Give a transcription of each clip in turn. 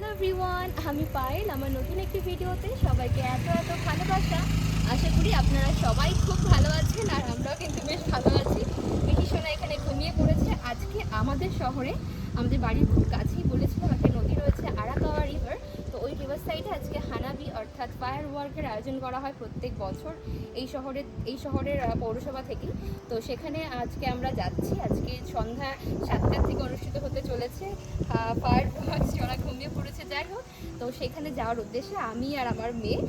Hello everyone আমি পায়েল, আমার নতুন একটি ভিডিওতে সবাইকে এত এত ভালোবাসা। আশা করি আপনারা সবাই খুব ভালো আছেন আর আমরাও কিন্তু বেশ ভালো আছি। মিকি সোনা এখানে ঘুমিয়ে পড়েছে। আজকে আমাদের শহরে, আমাদের বাড়ির খুব কাছেই বলেছিলাম একটা নদী রয়েছে আরাকাওয়া রিভার তো ওই রিভার সাইডে আজকে হানাবি অর্থাৎ ফায়ার ওয়ার্কের আয়োজন করা হয় প্রত্যেক বছর এই শহরে, এই শহরের পৌরসভা থেকেই তো সেখানে আজকে আমরা যাচ্ছি। আজকে সন্ধ্যা সাতটার থেকে অনুষ্ঠিত হতে চলেছে। ফায়ার ওয়ার্কস ওরা ঘুমিয়ে পড়েছে, যাই হোক। তো সেখানে যাওয়ার উদ্দেশ্যে আমি আর আমার মেয়ে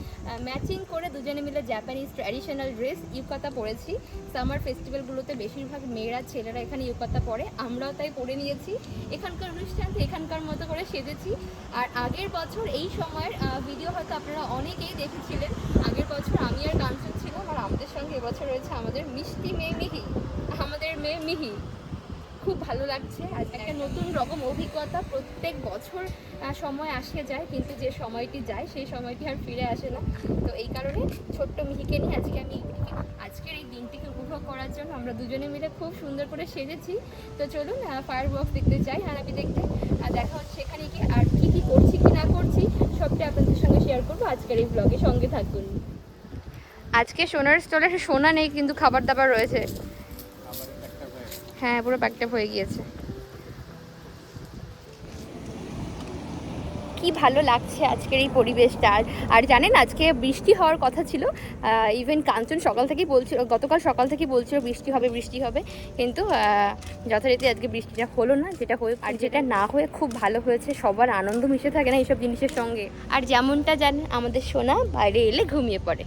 ম্যাচিং করে দুজনে মিলে জাপানিজ ট্র্যাডিশনাল ড্রেস ইউকাতা পরেছি। সামার ফেস্টিভ্যালগুলোতে বেশিরভাগ মেয়েরা, ছেলেরা এখানে ইউকাতা পরে। আমরাও তাই পরে নিয়েছি। এখানকার অনুষ্ঠান এখানকার মতো করে সেজেছি। আর আগের বছর এই সময়ের ভিডিও হয়তো আপনারা অনেকেই দেখেছিলেন। আগের বছর আমি আর কাঞ্চন ছিলাম আর আমাদের সঙ্গে এবছর রয়েছে আমাদের মিষ্টি মেয়ে মিহি। আমাদের মেয়ে মিহি। খুব ভালো লাগছে। আজ একটা নতুন রকম অভিজ্ঞতা প্রত্যেক বছর সময় আসে যায় কিন্তু যে সময়টি যায় সেই সময়টি আর ফিরে আসে না। তো এই কারণে ছোট্ট মিহিকে নিয়ে আজকে আমি আজকের এই দিনটিকে উপভোগ করার জন্য আমরা দুজনে মিলে খুব সুন্দর করে সেজেছি। তো চলুন ফায়ার ওয়ার্কস দেখতে যাই হানাবি দেখতে। আর দেখা হচ্ছে এখানে গিয়ে। আর কি করছি কি না করছি সবটা আপনাদের সঙ্গে শেয়ার করব। আজকের এই ব্লগে সঙ্গে থাকুন। আজকে সোনার স্টলে সোনা নেই কিন্তু খাবার দাবার রয়েছে। হ্যাঁ পুরো প্যাকটাপ হয়ে গিয়েছে। কি ভালো লাগছে আজকের এই পরিবেশটা? আর আর জানেন আজকে বৃষ্টি হওয়ার কথা ছিল ইভেন কাঞ্চন সকাল থেকেই বলছিল গতকাল সকাল থেকেই বলছিল বৃষ্টি হবে বৃষ্টি হবে। কিন্তু যথারীতি আজকে বৃষ্টিটা হলো না যেটা হয়ে আর যেটা না হয়ে খুব ভালো হয়েছে সবার আনন্দ মিশে থাকে না এইসব জিনিসের সঙ্গে। আর যেমনটা জানেন আমাদের সোনা বাইরে এলে ঘুমিয়ে পড়ে।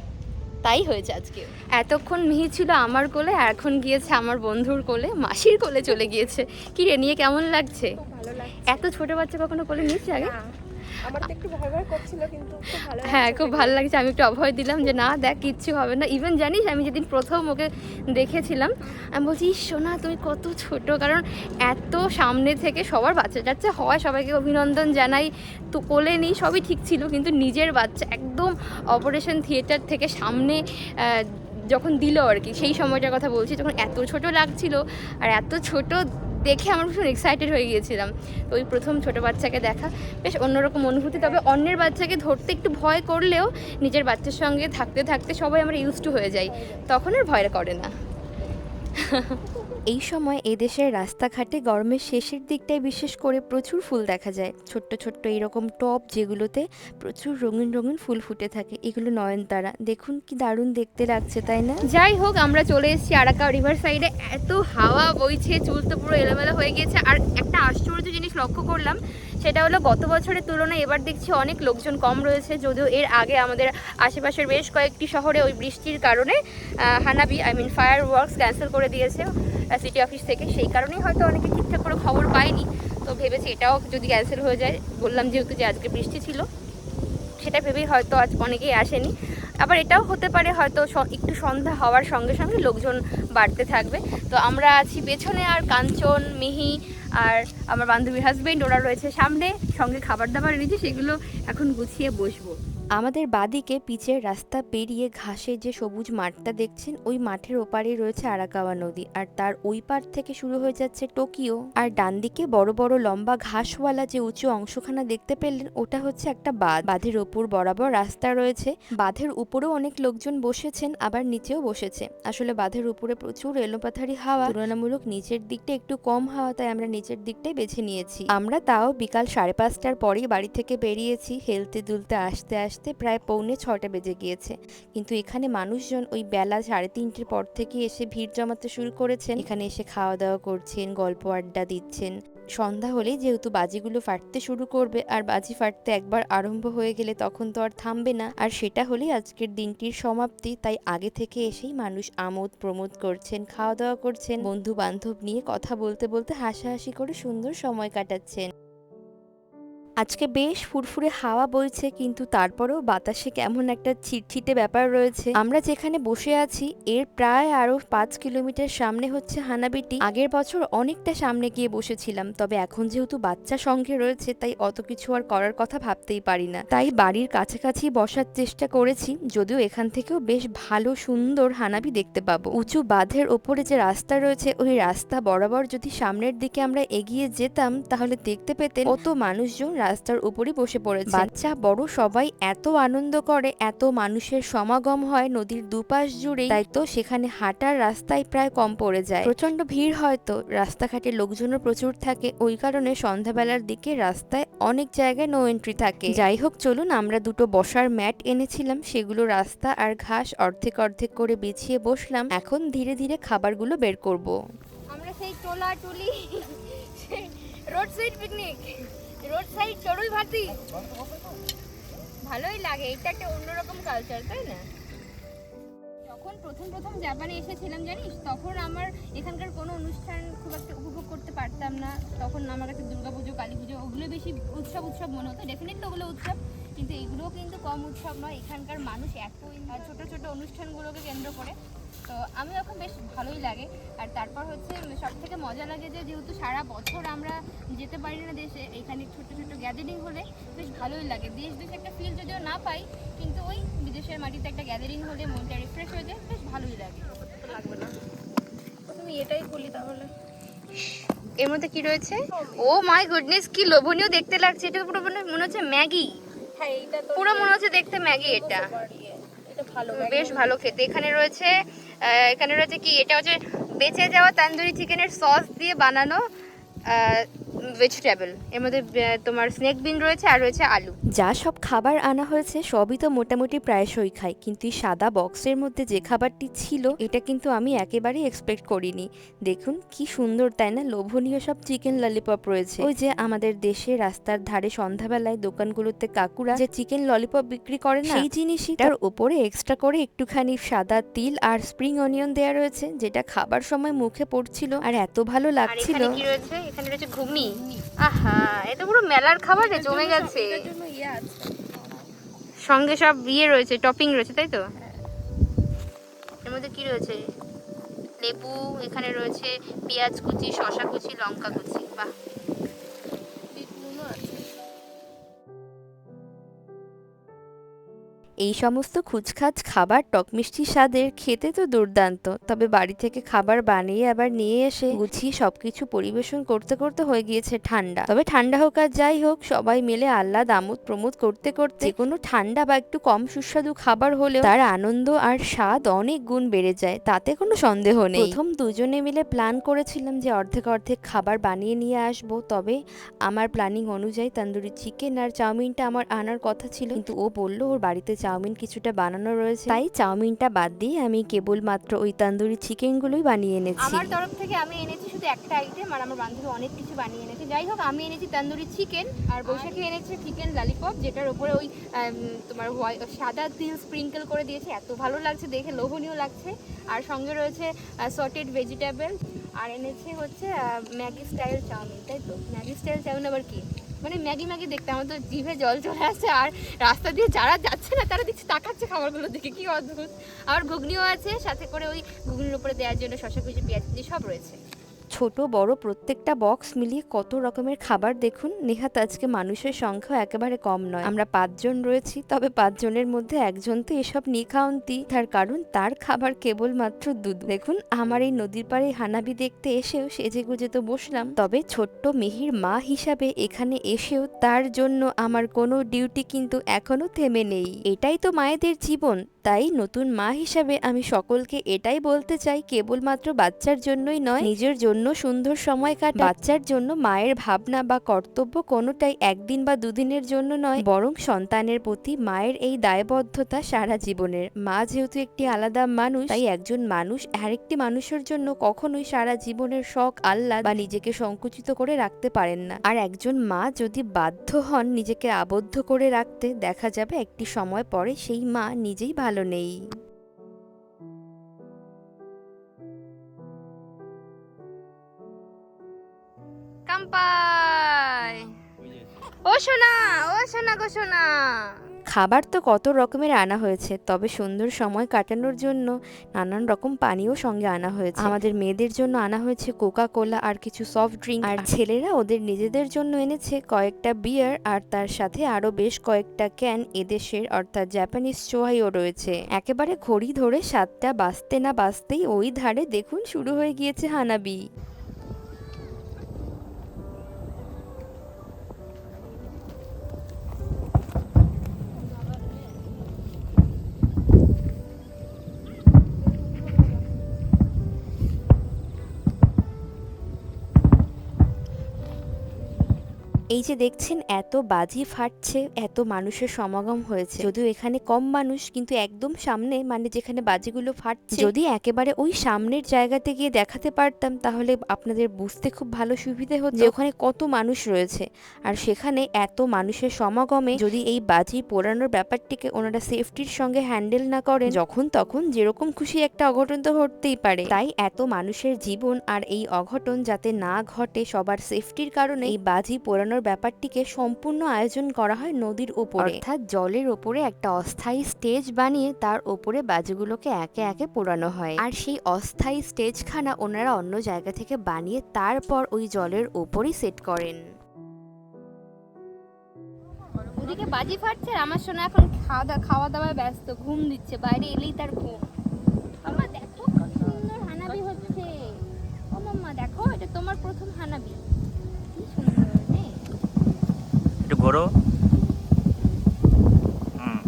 তাই হয়েছে আজকে এতক্ষণ মিহি ছিল আমার কোলে আর এখন গিয়েছে আমার বন্ধুর কোলে মাসির কোলে চলে গিয়েছে। কি রে নিয়ে কেমন লাগছে? এত ছোট বাচ্চা কখনো কোলে নিচ্ছে আগে? আমার তো একটু ভয় ভয় করছিল কিন্তু হ্যাঁ খুব ভালো লাগছে। আমি একটু অভয় দিলাম যে না দেখ কিচ্ছু হবে না। ইভেন জানিস আমি যেদিন প্রথম ওকে দেখেছিলাম আমি বলছি "ইস, সোনা তুমি কত ছোট। কারণ এত সামনে থেকে সবার বাচ্চা টাচ্চা হয় সবাইকে অভিনন্দন জানাই। তো কোলে নেই সবই ঠিক ছিল কিন্তু নিজের বাচ্চা একদম অপারেশন থিয়েটার থেকে সামনে যখন দিল আর কি, সেই সময়টার কথা বলছি তখন এত ছোট লাগছিল আর এত ছোট দেখে আমার ভীষণ এক্সাইটেড হয়ে গিয়েছিলাম। তো ওই প্রথম ছোট বাচ্চাকে দেখা, বেশ অন্যরকম অনুভূতি। তবে অন্যের বাচ্চাকে ধরতে একটু ভয় করলেও নিজের বাচ্চার সঙ্গে থাকতে থাকতে সবাই আমরা ইউজ টু হয়ে যাই, তখন আর ভয় করে না। এই সময় এদেশের রাস্তাঘাটে গরমের শেষের দিকটায় বিশেষ করে প্রচুর ফুল দেখা যায়। ছোট্ট ছোট্ট এরকম টপ যেগুলোতে প্রচুর রঙিন রঙিন ফুল ফুটে থাকে। এগুলো নয়নতারা। দেখুন কি দারুণ দেখতে লাগছে, তাই না? যাই হোক, আমরা চলে এসেছি আরাকা রিভার সাইডে। এত হাওয়া বইছে, চুল তো পুরো এলোমেলো হয়ে গিয়েছে। আর একটা আশ্চর্য জিনিস লক্ষ্য করলাম সেটা হলো গত বছরের তুলনায় এবার দেখছি অনেক লোকজন কম রয়েছে, যদিও এর আগে আমাদের আশেপাশের বেশ কয়েকটি শহরে ওই বৃষ্টির কারণে হানাবি I mean fireworks cancel করে দিয়েছে সিটি অফিস থেকে। সেই কারণেই হয়তো অনেকে ঠিকঠাক করে খবর পায়নি। তো ভেবেছি এটাও যদি ক্যান্সেল হয়ে যায়, বললাম যেহেতু যে আজকে বৃষ্টি ছিল, সেটা ভেবেই হয়তো আজ অনেকেই আসেনি। আবার এটাও হতে পারে হয়তো একটু সন্ধ্যা হওয়ার সঙ্গে সঙ্গে লোকজন বাড়তে থাকবে। তো আমরা আছি পেছনে আর কাঞ্চন, মিহি আর আমার বান্ধবীর হাজব্যান্ড ওরা রয়েছে সামনে, সঙ্গে খাবার দাবার এনেছি, সেগুলো এখন গুছিয়ে বসবো। আমাদের বাদিকে পিচের রাস্তা পেরিয়ে ঘাসে যে সবুজ মাঠটা দেখছেন, ওই মাঠের ওপারে রয়েছে আরাকাওয়া নদী। আর তার ওই পার থেকে শুরু হয়ে যাচ্ছে টোকিও। আর ডান দিকে বড় বড় লম্বা ঘাসওয়ালা যে উঁচু অংশখানা দেখতে পেলেন, ওটা হচ্ছে একটা বাঁধ। বাঁধের ওপর বরাবর রাস্তা রয়েছে। বাঁধের উপরেও অনেক লোকজন বসেছেন, আবার নিচেও বসেছে। আসলে বাঁধের উপরে প্রচুর এলোপাথারি হাওয়া। তুলনামূলক নিচের দিকটা একটু কম হাওয়া, তাই আমরা নিচের দিকটাই বেছে নিয়েছি। আমরা তাও বিকাল সাড়ে পাঁচটার পরেই বাড়ি থেকে বেরিয়েছি। হেলতে দুলতে আসতে আসতে প্রায় পৌনে ছটা বেজে গিয়েছে। কিন্তু এখানে মানুষজন ওই বেলা সাড়ে তিনটের পর থেকে এসে ভিড় জমাতে শুরু করেছেন। এখানে এসে খাওয়া দাওয়া করছেন, গল্প আড্ডা দিচ্ছেন। সন্ধ্যা হলেই যেহেতু বাজিগুলো ফাটতে শুরু করবে আর বাজি ফাটতে একবার আরম্ভ হয়ে গেলে তখন তো আর থামবে না। আর সেটা হলেই আজকের দিনটির সমাপ্তি। তাই আগে থেকে এসেই মানুষ আমোদ প্রমোদ করছেন খাওয়া দাওয়া করছেন। বন্ধু বান্ধব নিয়ে কথা বলতে বলতে হাসাহাসি করে সুন্দর সময় কাটাচ্ছেন। আজকে বেশ ফুরফুরে হাওয়া বইছে, কিন্তু তারপরেও বাতাসে কেমন একটা ছিটছিটে ব্যাপার রয়েছে। আমরা যেখানে বসে আছি, এর প্রায় আরও পাঁচ কিলোমিটার সামনে হচ্ছে হানাবিটি। আগের বছর অনেকটা সামনে গিয়ে বসেছিলাম, তবে এখন যেহেতু বাচ্চা সঙ্গে রয়েছে, তাই অত কিছু আর করার কথা ভাবতেই পারি না। তাই বাড়ির কাছাকাছি বসার চেষ্টা করেছি, যদিও এখান থেকেও বেশ ভালো সুন্দর হানাবি দেখতে পাবো। উঁচু বাঁধের ওপরে যে রাস্তা রয়েছে, ওই রাস্তা বরাবর যদি সামনের দিকে আমরা এগিয়ে যেতাম, তাহলে দেখতে পেতেন কত মানুষজন রাস্তার উপরই বসে পড়েছে। বাচ্চা বড় সবাই এত আনন্দ করে এত মানুষের সমাগম হয় নদীর দুপাশ জুড়ে তাই তো সেখানে হাঁটার রাস্তায় প্রায় কম পড়ে যায়। প্রচণ্ড ভিড় হয়তো রাস্তাঘাটে লোকজনও প্রচুর থাকে ওই কারণে সন্ধ্যাবেলার দিকে রাস্তায় অনেক জায়গায় নো এন্ট্রি থাকে। যাই হোক চলুন আমরা দুটো বসার ম্যাট এনেছিলাম সেগুলো রাস্তা আর ঘাস অর্ধেক অর্ধেক করে বিছিয়ে বসলাম এখন ধীরে ধীরে খাবারগুলো বের করব। আমরা সেই টোলা টুলি road side picnic. Road side চড়ুই ভাতি। ভালোই লাগে এটা একটা অন্যরকম কালচার তাই না? যখন প্রথম প্রথম জাপানে এসেছিলাম, জানিস, তখন আমার এখানকার কোনো অনুষ্ঠান খুব একটা উপভোগ করতে পারতাম না। তখন আমার কাছে দুর্গাপুজো কালী পুজো ওগুলো বেশি উৎসব উৎসব মনে হতো। ডেফিনেটলি ওগুলো উৎসব, কিন্তু এগুলোও কিন্তু কম উৎসব নয়। এখানকার মানুষ এত ছোট ছোট অনুষ্ঠানগুলোকে কেন্দ্র করে তো আমি এখন বেশ ভালোই লাগে। আর তারপর হচ্ছে সব থেকে মজা লাগে যে যেহেতু সারা বছর আমরা যেতে পারি না দেশে এখানে ছোট ছোট গ্যাদারিং হলে বেশ ভালোই লাগে। দেশ দেশে একটা ফিল যদিও না পাই কিন্তু ওই বিদেশের মাটিতে একটা গ্যাদারিং হলে মনটা রিফ্রেশ হয়ে যায় বেশ ভালোই লাগে। লাগবে না। তুমি এটাই বলি তাহলে। এর মধ্যে কি রয়েছে? ও মাই গুডনেস কি লোভনীয় দেখতে লাগছে। এটা পুরো মনে মনে হচ্ছে ম্যাগি। হ্যাঁ পুরো মনে হচ্ছে দেখতে ম্যাগি এটা। বেশ ভালো খেতে। এখানে রয়েছে এখানে রয়েছে কি? এটা হচ্ছে বেঁচে যাওয়া তান্দুরি চিকেনের সস দিয়ে বানানো ভেজিটেবল এর মধ্যে তোমার স্নেক বিন রয়েছে আর রয়েছে আলু। যা সব খাবার আনা হয়েছে সবই তো মোটামুটি প্রায়শই খাই। কিন্তু এই সাদা বক্সের মধ্যে যে খাবারটি ছিল এটা কিন্তু আমি একেবারেই এক্সপেক্ট করিনি। দেখুন কি সুন্দর তাই না? লোভনীয় সব চিকেন ললিপপ রয়েছে। ওই যে আমাদের দেশে রাস্তার ধারে সন্ধ্যাবেলায় দোকানগুলোতে কাকুরা যে চিকেন ললিপপ বিক্রি করে না সেই জিনিসই তার উপরে এক্সট্রা করে একটুখানি সাদা তিল আর স্প্রিং অনিয়ন দেওয়া রয়েছে যেটা খাবার সময় মুখে পড়ছিল। আর এত ভালো লাগছিল এখানে কি রয়েছে? এখানে রয়েছে ঘুগনি আহা এটা পুরো মেলার খাবার জমে গেছে। ইয়ে সঙ্গে সব ইয়ে রয়েছে টপিং রয়েছে তাই তো? এর মধ্যে কি রয়েছে? লেবু এখানে রয়েছে পেঁয়াজ কুচি শশা কুচি লঙ্কা কুচি বাহ। এই সমস্ত খুচখাচ খাবার টক মিষ্টি স্বাদের খেতে তো দুর্দান্ত। তবে বাড়ি থেকে খাবার বানিয়ে আবার নিয়ে এসে গুছিয়ে সবকিছু পরিবেশন করতে করতে হয়ে গিয়েছে ঠান্ডা। তবে ঠান্ডা হোক আর যাই হোক, সবাই মিলে আহ্লাদ আমোদ প্রমোদ করতে করতে কোনো ঠান্ডা বা একটু কম সুস্বাদু খাবার হলেও তার আনন্দ আর স্বাদ অনেক গুণ বেড়ে যায়, তাতে কোনো সন্দেহ নেই। প্রথম দুজনে মিলে প্ল্যান করেছিলাম যে অর্ধেক অর্ধেক খাবার বানিয়ে নিয়ে আসব, তবে আমার প্ল্যানিং অনুযায়ী তন্দুরি চিকেন আর চাউমিনটা আমার আনার কথা ছিল, কিন্তু ও বলল ওর বাড়িতে চাউমিন কিছুটা বানানো রয়েছে। তাই চাউমিনটা বাদ দিয়ে আমি কেবলমাত্র ওই তন্দুরি চিকেনগুলোই বানিয়ে এনেছি। আমার তরফ থেকে আমি এনেছি শুধু একটা আইটেম আর আমার বান্ধবী অনেক কিছু বানিয়ে এনেছে। যাই হোক আমি এনেছি তন্দুরি চিকেন আর বৈশাখী এনেছে চিকেন লালিপপ যেটার উপরে ওই তোমার সাদা তিল স্প্রিঙ্কেল করে দিয়েছে। এত ভালো লাগছে দেখে লোভনীয় লাগছে। আর সঙ্গে রয়েছে সটেড ভেজিটেবল আর এনেছে হচ্ছে ম্যাগি স্টাইল চাউমিন তাই তো? ম্যাগি স্টাইল চাউমিন আবার কি? মানে ম্যাগি ম্যাগি দেখতে আমার তো জিভে জল চলে আসছে আর রাস্তা দিয়ে যারা যাচ্ছে না, তারা দেখছি তাকাচ্ছে খাবারগুলো দেখে, কি অদ্ভুত। আর ঘুগনিও আছে, সাথে করে ওই ঘুগনির উপরে দেওয়ার জন্য শশা কুচি, পেঁয়াজ কুচি সব রয়েছে। ছোট, বড় প্রত্যেকটা বক্স মিলিয়ে কত রকমের খাবার দেখুন। নেহাত আজকে মানুষের সংখ্যা একেবারে কম নয়। আমরা পাঁচজন রয়েছি, তবে পাঁচজনের মধ্যে একজন তো এসব নিখাউন্তি তার কারণ, তার খাবার কেবলমাত্র দুধ। দেখুন, আমার এই নদীর পাড়ে হানাবি দেখতে এসেও সেজে গুজে তো বসলাম। তবে ছোট্ট মেহির মা হিসাবে এখানে এসেও তার জন্য আমার কোনো ডিউটি কিন্তু এখনও থেমে নেই। এটাই তো মায়েদের জীবন। তাই নতুন মা হিসাবে আমি সকলকে এটাই বলতে চাই, কেবলমাত্র বাচ্চার জন্যই নয়, নিজের জন্য সুন্দর সময় কাটা বাচ্চার জন্য মায়ের ভাবনা বা কর্তব্য কোনোটাই একদিন বা দুদিনের জন্য নয়, বরং সন্তানের প্রতি মায়ের এই দায়বদ্ধতা সারা জীবনের। মা যেহেতু একটি আলাদা মানুষ, তাই একজন মানুষ আরেকটি মানুষের জন্য কখনোই সারা জীবনের শখ, আহ্লাদ বা নিজেকে সংকুচিত করে রাখতে পারেন না। আর একজন মা যদি বাধ্য হন নিজেকে আবদ্ধ করে রাখতে, দেখা যাবে একটি সময় পরে সেই মা নিজেই ভালো নেই। কাম্পাই। ও সোনা ও সোনা গো সোনা। খাবার তো কত রকমের আনা হয়েছে, তবে সুন্দর সময় কাটানোর জন্য নানান রকম পানীয় সঙ্গে আনা হয়েছে। আমাদের মেয়েদের জন্য আনা হয়েছে কোকা কোলা আর কিছু সফট ড্রিঙ্ক আর ছেলেরা ওদের নিজেদের জন্য এনেছে কয়েকটা বিয়ার আর তার সাথে আরও বেশ কয়েকটা ক্যান এদেশের অর্থাৎ জাপানিজ চোহাইও রয়েছে। একেবারে ঘড়ি ধরে সাতটা বাঁচতে না বাঁচতেই ওই ধারে দেখুন শুরু হয়ে গিয়েছে হানাবি। এই যে দেখছেন, এত বাজি ফাটছে, এত মানুষের সমাগম হয়েছে। যদিও এখানে কম মানুষ, কিন্তু একদম সামনে মানে যেখানে বাজিগুলো ফাটছে। যদি একেবারে ওই সামনের জায়গাতে গিয়ে দেখাতে পারতাম, তাহলে আপনাদের বুঝতে খুব ভালো সুবিধে হতো। যে ওখানে কত মানুষ রয়েছে। আর সেখানে এত মানুষের সমাগমে যদি এই বাজি পোড়ানোর ব্যাপারটিকে ওনারা সেফটির সঙ্গে হ্যান্ডেল না করেন, যখন তখন যেরকম খুশি একটা অঘটন তো ঘটতেই পারে। তাই এত মানুষের জীবন আর এই অঘটন যাতে না ঘটে, সবার সেফটির কারণে এই বাজি পোড়ানোর ব্যাপারটিকে সম্পূর্ণ আয়োজন করা হয় নদীর ওপরে অর্থাৎ জলের ওপরে একটা অস্থায়ী স্টেজ বানিয়ে তার ওপরে বাজিগুলোকে একে একে পোড়ানো হয়। আর সেই অস্থায়ী স্টেজখানা ওনারা অন্য জায়গা থেকে বানিয়ে তারপর ওই জলের ওপরই সেট করেন। ওদিকে বাজি ফাটছে আর আমার সোনা এখন খাওয়া দাওয়া খাওয়া দাওয়ায় ব্যস্ত ঘুম দিচ্ছে বাইরে এলেই তার ঘুম। মাম্মা দেখো কত সুন্দর হানাবি হচ্ছে। ও মাম্মা দেখো এটা তোমার প্রথম হানাবি কি সুন্দর রে। একটু ঘোরো হুম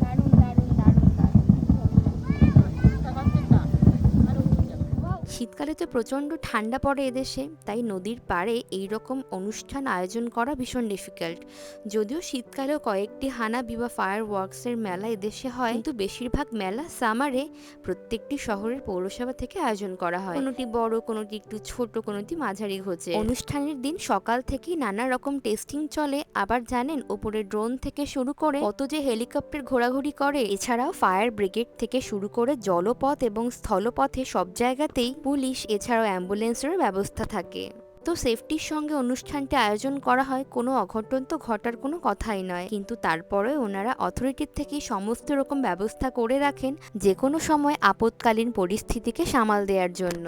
দারুণ দারুণ দারুণ দারুণ শীতকালে তো প্রচণ্ড ঠান্ডা পড়ে এদেশে, তাই নদীর পাড়ে এই রকম অনুষ্ঠান আয়োজন করা ভীষণ ডিফিকাল্ট যদিও শীতকালেও কয়েকটি হানাবি বা ফায়ার ওয়ার্কসের মেলা এদেশে হয়, কিন্তু বেশিরভাগ মেলা সামারে প্রত্যেকটি শহরের পৌরসভা থেকে আয়োজন করা হয়। কোনোটি বড়, কোনোটি একটু ছোট, কোনোটি মাঝারি ঘোচে অনুষ্ঠানের দিন সকাল থেকেই নানা রকম টেস্টিং চলে। আবার জানেন, ওপরে ড্রোন থেকে শুরু করে কত যে হেলিকপ্টার ঘোরাঘুরি করে। এছাড়াও ফায়ার ব্রিগেড থেকে শুরু করে জলপথ এবং স্থলপথে সব জায়গাতেই পুলিশ এছাড়াও অ্যাম্বুলেন্সেরও ব্যবস্থা থাকে। তো সেফটির সঙ্গে অনুষ্ঠানটি আয়োজন করা হয়, কোনো অঘটন তো ঘটার কোনো কথাই নয়। কিন্তু তারপরে ওনারা অথরিটির থেকে সমস্ত রকম ব্যবস্থা করে রাখেন যে কোনো সময় আপৎকালীন পরিস্থিতিকে সামাল দেওয়ার জন্য।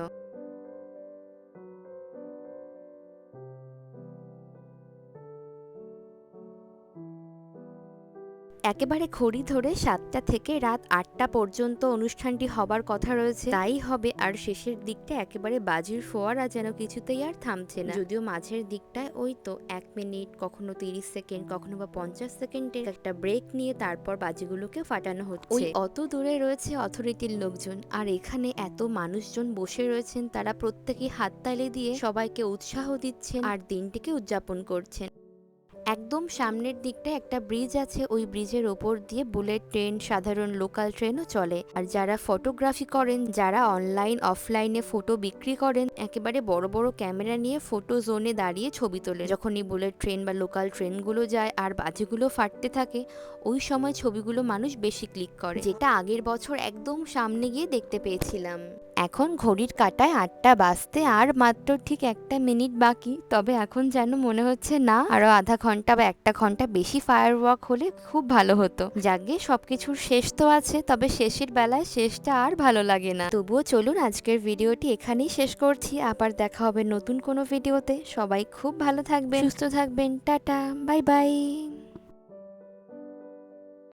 একেবারে খড়ি ধরে সাতটা থেকে রাত আটটা পর্যন্ত অনুষ্ঠানটি হবার কথা রয়েছে। তাই হবে আর শেষের দিকটা একেবারে বাজির ফোয়ারা যেন কিছুতেই আর থামছে না। যদিও মাঝের দিকটায় ওই তো এক মিনিট, কখনো তিরিশ সেকেন্ড, কখনো বা পঞ্চাশ সেকেন্ডের একটা ব্রেক নিয়ে তারপর বাজিগুলোকে ফাটানো হচ্ছে। ওই অত দূরে রয়েছে অথরিটির লোকজন, আর এখানে এত মানুষজন বসে রয়েছেন, তারা প্রত্যেকেই হাততালি দিয়ে সবাইকে উৎসাহ দিচ্ছেন আর দিনটিকে উদযাপন করছেন। একদম সামনের দিকটায় একটা ব্রিজ আছে, ওই ব্রিজের ওপর দিয়ে বুলেট ট্রেন সাধারণ লোকাল ট্রেনও চলে। আর যারা ফটোগ্রাফি করেন, যারা অনলাইন অফলাইনে ফটো বিক্রি করেন, একেবারে বড় বড় ক্যামেরা নিয়ে ফটো জোনে দাঁড়িয়ে ছবি তোলে যখনই বুলেট ট্রেন বা লোকাল ট্রেনগুলো যায় আর বাজিগুলো ফাটতে থাকে, ওই সময় ছবিগুলো মানুষ বেশি ক্লিক করে। যেটা আগের বছর একদম সামনে গিয়ে দেখতে পেয়েছিলাম। এখন ঘড়ির কাটায় আটটা বাজতে আর মাত্র ঠিক একটা মিনিট বাকি। তবে এখন যেন মনে হচ্ছে না, আরও আধা ঘণ্টা বা একটা ঘণ্টা বেশি ফায়ার ওয়ার্ক হলে খুব ভালো হতো। যাকে সবকিছুর শেষ তো আছে, তবে শেষের বেলায় শেষটা আর ভালো লাগে না। তবুও চলুন, আজকের ভিডিওটি এখানেই শেষ করছি। আবার দেখা হবে নতুন কোনো ভিডিওতে। সবাই খুব ভালো থাকবেন। সুস্থ থাকবেন। Tata, bye bye.